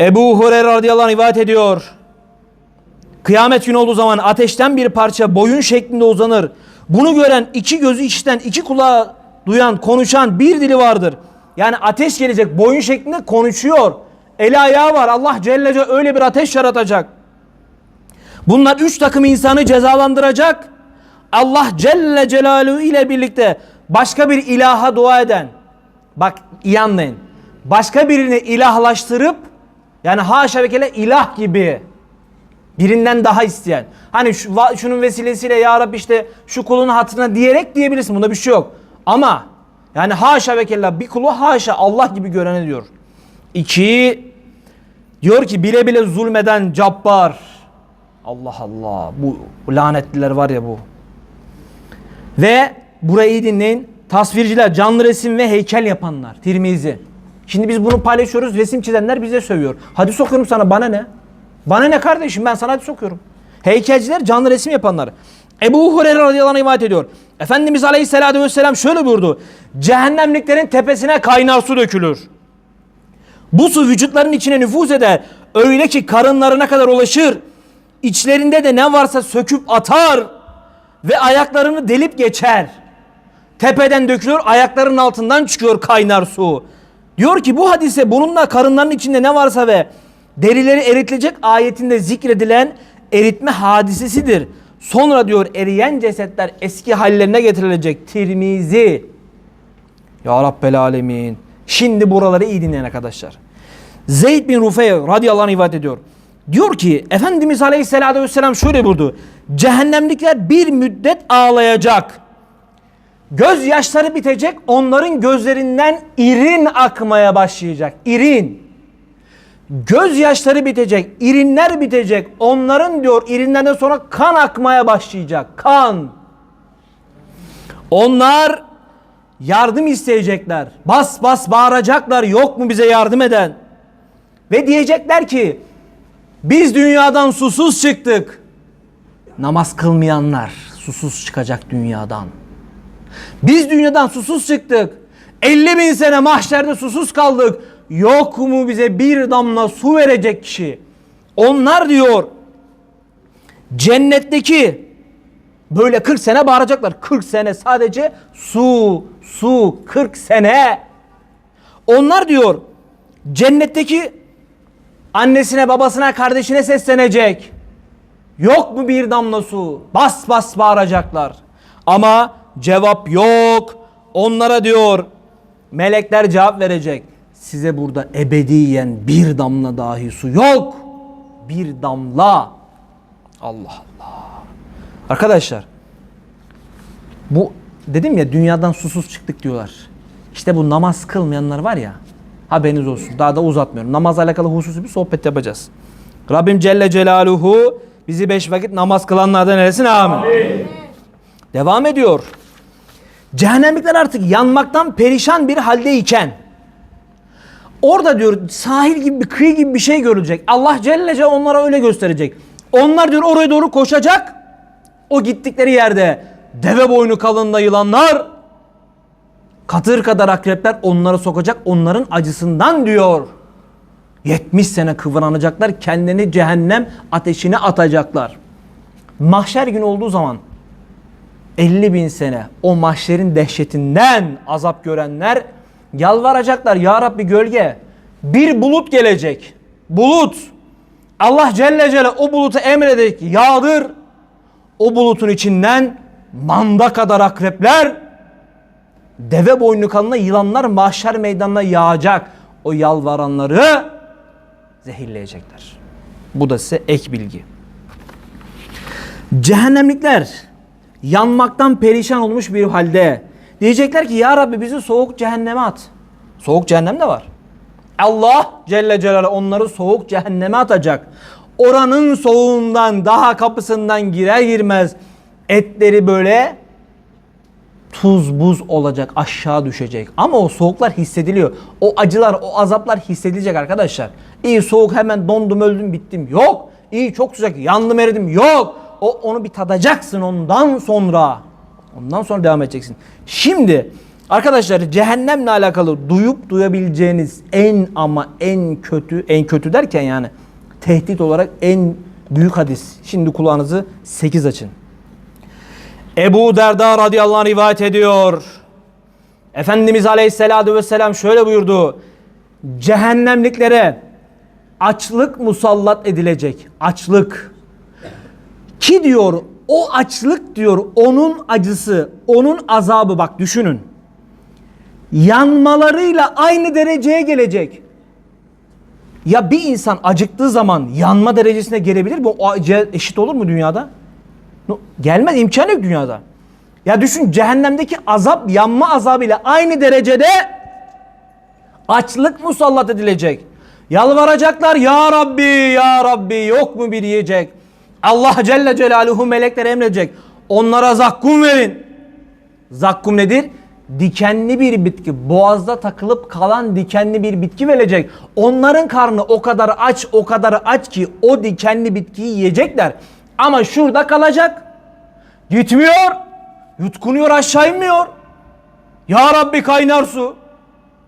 Ebu Hureyre radıyallahu anh rivayet ediyor. Kıyamet günü olduğu zaman ateşten bir parça boyun şeklinde uzanır. Bunu gören iki gözü işiten, iki kulağı duyan, konuşan bir dili vardır. Yani ateş gelecek boyun şeklinde konuşuyor. Eli ayağı var. Allah Celle Celle öyle bir ateş yaratacak. Bunlar üç takım insanı cezalandıracak. Allah Celle Celaluhu ile birlikte başka bir ilaha dua eden. Bak iyi anlayın. Başka birini ilahlaştırıp yani haşa ve kele ilah gibi birinden daha isteyen. Hani şu, şunun vesilesiyle ya Rabbi işte şu kulun hatırına diyerek diyebilirsin. Bunda bir şey yok. Ama yani haşa ve kella bir kulu haşa Allah gibi görene diyor. İki diyor ki bile bile zulmeden cabbar. Allah Allah bu lanetliler var ya bu. Ve burayı dinleyin. Tasvirciler, canlı resim ve heykel yapanlar. Tirmizi. Şimdi biz bunu paylaşıyoruz. Resim çizenler bize sövüyor. Hadi sokuyorum sana bana ne? Bana ne kardeşim ben sana hadi sokuyorum. Heykelciler canlı resim yapanlar. Ebu Hureyre radıyallahu anh ediyor. Efendimiz aleyhissalatü vesselam şöyle buyurdu. Cehennemliklerin tepesine kaynar su dökülür. Bu su vücutların içine nüfuz eder. Öyle ki karınlarına kadar ulaşır. İçlerinde de ne varsa söküp atar. Ve ayaklarını delip geçer. Tepeden dökülüyor, ayaklarının altından çıkıyor kaynar su. Diyor ki bu hadise bununla karınların içinde ne varsa ve derileri eritilecek ayetinde zikredilen eritme hadisesidir. Sonra diyor eriyen cesetler eski hallerine getirilecek. Tirmizi. Ya Rabbel Alemin. Şimdi buraları iyi dinleyin arkadaşlar. Zeyd bin Rufey radıyallahu anh rivayet ediyor. Diyor ki Efendimiz Aleyhisselatü Vesselam şöyle buyurdu. Cehennemlikler bir müddet ağlayacak. Gözyaşları bitecek. Onların gözlerinden irin akmaya başlayacak. İrin. Gözyaşları bitecek. irinler bitecek. Onların diyor irinlerden sonra kan akmaya başlayacak. Kan. Onlar yardım isteyecekler. Bas bas bağıracaklar. Yok mu bize yardım eden? Ve diyecekler ki biz dünyadan susuz çıktık. Namaz kılmayanlar susuz çıkacak dünyadan. Biz dünyadan susuz çıktık. 50 bin sene mahşerde susuz kaldık. Yok mu bize bir damla su verecek kişi? Onlar diyor cennetteki böyle 40 sene bağıracaklar. 40 sene sadece su, su 40 sene. Onlar diyor cennetteki annesine, babasına, kardeşine seslenecek. Yok mu bir damla su? Bas bas bağıracaklar. Ama cevap yok. Onlara diyor melekler cevap verecek. Size burada ebediyen bir damla dahi su yok. Bir damla. Allah Allah. Arkadaşlar bu dedim ya dünyadan susuz çıktık diyorlar. İşte bu namaz kılmayanlar var ya haberiniz olsun. Daha da uzatmıyorum. Namazla alakalı hususi bir sohbet yapacağız. Rabbim Celle Celaluhu bizi beş vakit namaz kılanlardan eylesin amin. Devam ediyor. Cehennemlikler artık yanmaktan perişan bir haldeyken orada diyor sahil gibi bir kıyı gibi bir şey görülecek. Allah Celle Celle onlara öyle gösterecek. Onlar diyor oraya doğru koşacak. O gittikleri yerde deve boynu kalınla yılanlar katır kadar akrepler onları sokacak onların acısından diyor. 70 sene kıvranacaklar kendini cehennem ateşine atacaklar. Mahşer günü olduğu zaman 50 bin sene o mahşerin dehşetinden azap görenler yalvaracaklar. Ya Rabbi gölge bir bulut gelecek. Bulut. Allah Celle Celle o bulutu emredecek. Yağdır. O bulutun içinden manda kadar akrepler deve boynu kanına yılanlar mahşer meydanına yağacak. O yalvaranları zehirleyecekler. Bu da size ek bilgi. Cehennemlikler yanmaktan perişan olmuş bir halde diyecekler ki ya Rabbi bizi soğuk cehenneme at. Soğuk cehennem de var. Allah Celle Celaluhu onları soğuk cehenneme atacak. Oranın soğuğundan daha kapısından girer girmez etleri böyle tuz buz olacak aşağı düşecek. Ama o soğuklar hissediliyor. O acılar o azaplar hissedilecek arkadaşlar. İyi soğuk hemen dondum öldüm bittim. Yok. İyi çok sıcak yandım eridim. Yok. O onu bir tadacaksın ondan sonra. Ondan sonra devam edeceksin. Şimdi Arkadaşlar cehennemle alakalı duyup duyabileceğiniz en ama en kötü, en kötü derken yani tehdit olarak en büyük hadis. Şimdi kulağınızı 8 açın. Ebu Derda radıyallahu anh rivayet ediyor. Efendimiz aleyhissalatu vesselam şöyle buyurdu. Cehennemliklere açlık musallat edilecek. Açlık. Ki diyor o açlık diyor onun acısı, onun azabı bak düşünün. Yanmalarıyla aynı dereceye gelecek. Ya bir insan acıktığı zaman yanma derecesine gelebilir mi? O eşit olur mu dünyada? Gelmez imkan yok dünyada. Ya düşün cehennemdeki azap yanma azabıyla aynı derecede açlık musallat edilecek. Yalvaracaklar ya Rabbi ya Rabbi yok mu bir yiyecek? Allah Celle Celaluhu melekler emredecek. Onlara zakkum verin. Zakkum nedir? Dikenli bir bitki. Boğazda takılıp kalan dikenli bir bitki verecek. Onların karnı o kadar aç, o kadar aç ki o dikenli bitkiyi yiyecekler. Ama şurada kalacak. Gitmiyor. Yutkunuyor aşağı inmiyor. Ya Rabbi kaynar su.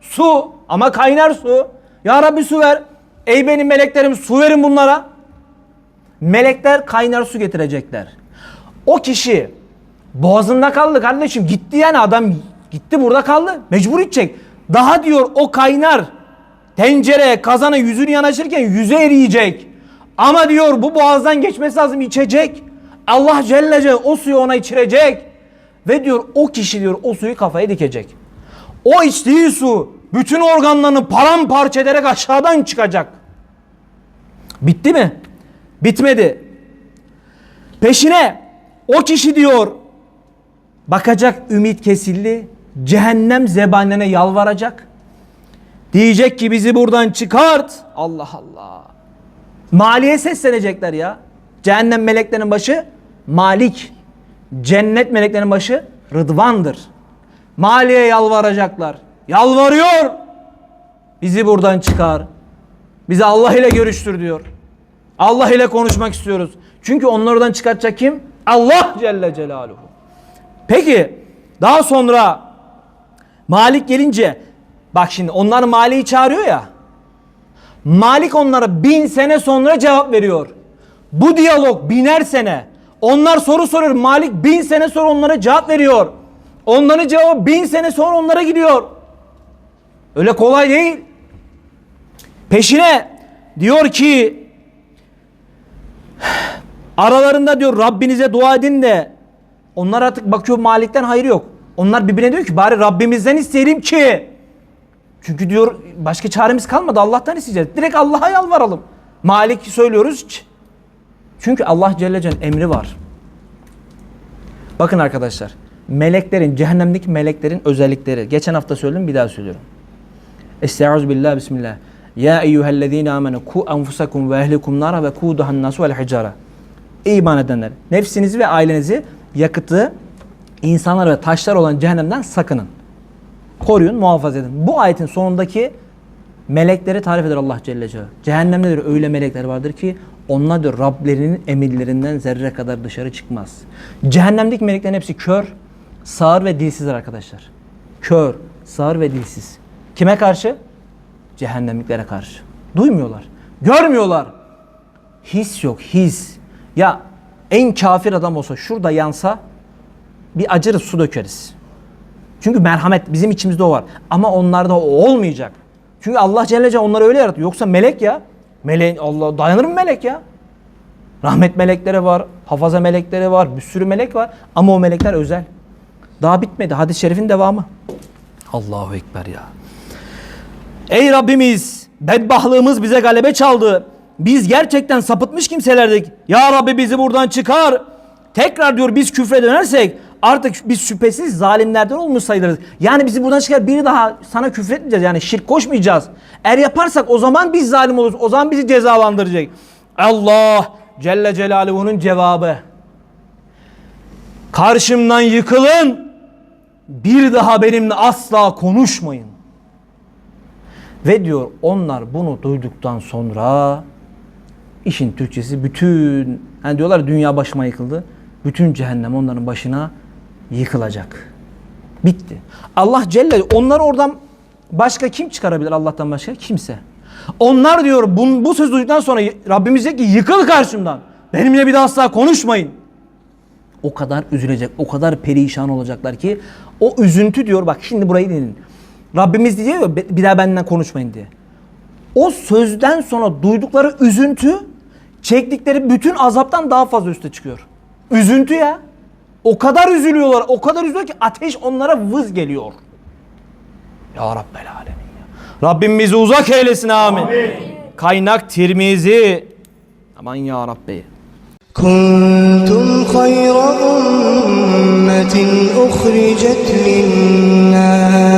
Su ama kaynar su. Ya Rabbi su ver. Ey benim meleklerim su verin bunlara. Melekler kaynar su getirecekler. O kişi boğazında kaldı kardeşim. Gitti yani adam gitti burada kaldı. Mecbur içecek. Daha diyor o kaynar tencereye kazana yüzünü yanaşırken yüze eriyecek. Ama diyor bu boğazdan geçmesi lazım içecek. Allah Celle Celle o suyu ona içirecek. Ve diyor o kişi diyor o suyu kafaya dikecek. O içtiği su bütün organlarını paramparça ederek aşağıdan çıkacak. Bitti mi? Bitmedi. Peşine o kişi diyor bakacak ümit kesildi. Cehennem zebanene yalvaracak. Diyecek ki bizi buradan çıkart. Allah Allah. Maliye seslenecekler ya. Cehennem meleklerinin başı Malik. Cennet meleklerinin başı Rıdvan'dır. Maliye yalvaracaklar. Yalvarıyor. Bizi buradan çıkar. Bizi Allah ile görüştür diyor. Allah ile konuşmak istiyoruz. Çünkü onları oradan çıkartacak kim? Allah Celle Celaluhu. Peki daha sonra Malik gelince bak şimdi onlar Malik'i çağırıyor ya. Malik onlara bin sene sonra cevap veriyor. Bu diyalog biner sene. Onlar soru soruyor. Malik bin sene sonra onlara cevap veriyor. Onların cevabı bin sene sonra onlara gidiyor. Öyle kolay değil. Peşine diyor ki aralarında diyor Rabbinize dua edin de onlar artık bakıyor Malik'ten hayır yok. Onlar birbirine diyor ki bari Rabbimizden isteyelim ki. Çünkü diyor başka çaremiz kalmadı Allah'tan isteyeceğiz. Direkt Allah'a yalvaralım. Malik söylüyoruz. Çünkü Allah Celle Celle'nin emri var. Bakın arkadaşlar. Meleklerin, cehennemdeki meleklerin özellikleri. Geçen hafta söyledim bir daha söylüyorum. Estaizu billah bismillah. Ya eyyühellezine amenu ku enfusakum ve ehlikum nara ve kuduhan nasu vel hicara. İman edenler. Nefsinizi ve ailenizi yakıtı insanlar ve taşlar olan cehennemden sakının. Koruyun, muhafaza edin. Bu ayetin sonundaki melekleri tarif eder Allah Celle Celaluhu. Cehennemde diyor öyle melekler vardır ki onlar diyor Rablerinin emirlerinden zerre kadar dışarı çıkmaz. Cehennemdeki meleklerin hepsi kör, sağır ve dilsizler arkadaşlar. Kör, sağır ve dilsiz. Kime karşı? Cehennemliklere karşı. Duymuyorlar, görmüyorlar. His yok, his. Ya en kafir adam olsa şurada yansa bir acırız su dökeriz. Çünkü merhamet bizim içimizde o var. Ama onlarda o olmayacak. Çünkü Allah Celle Celle onları öyle yarattı. Yoksa melek ya. Meleğin Allah dayanır mı melek ya? Rahmet melekleri var, hafaza melekleri var, bir sürü melek var ama o melekler özel. Daha bitmedi. Hadis-i şerifin devamı. Allahu ekber ya. Ey Rabbimiz, bedbahlığımız bize galebe çaldı. Biz gerçekten sapıtmış kimselerdik. Ya Rabbi bizi buradan çıkar. Tekrar diyor biz küfre dönersek artık biz şüphesiz zalimlerden olmuş sayılırız. Yani bizi buradan çıkar biri daha sana küfretmeyeceğiz. Yani şirk koşmayacağız. Eğer yaparsak o zaman biz zalim oluruz. O zaman bizi cezalandıracak. Allah Celle Celaluhu'nun cevabı. Karşımdan yıkılın. Bir daha benimle asla konuşmayın. Ve diyor onlar bunu duyduktan sonra işin Türkçesi bütün hani diyorlar ya, dünya başıma yıkıldı. Bütün cehennem onların başına yıkılacak. Bitti. Allah Celle onları oradan başka kim çıkarabilir Allah'tan başka? Kimse. Onlar diyor bu, bu söz duyduktan sonra Rabbimiz diyor ki yıkıl karşımdan. Benimle bir daha asla konuşmayın. O kadar üzülecek, o kadar perişan olacaklar ki o üzüntü diyor bak şimdi burayı dinleyin. Rabbimiz diyor bir daha benden konuşmayın diye o sözden sonra duydukları üzüntü çektikleri bütün azaptan daha fazla üste çıkıyor. Üzüntü ya. O kadar üzülüyorlar, o kadar üzülüyor ki ateş onlara vız geliyor. Ya Rabbel Alemin ya. Rabbim bizi uzak eylesin amin. amin. Kaynak Tirmizi. Aman ya Rabbi. Kuntum hayra ummetin uhricet linnâs.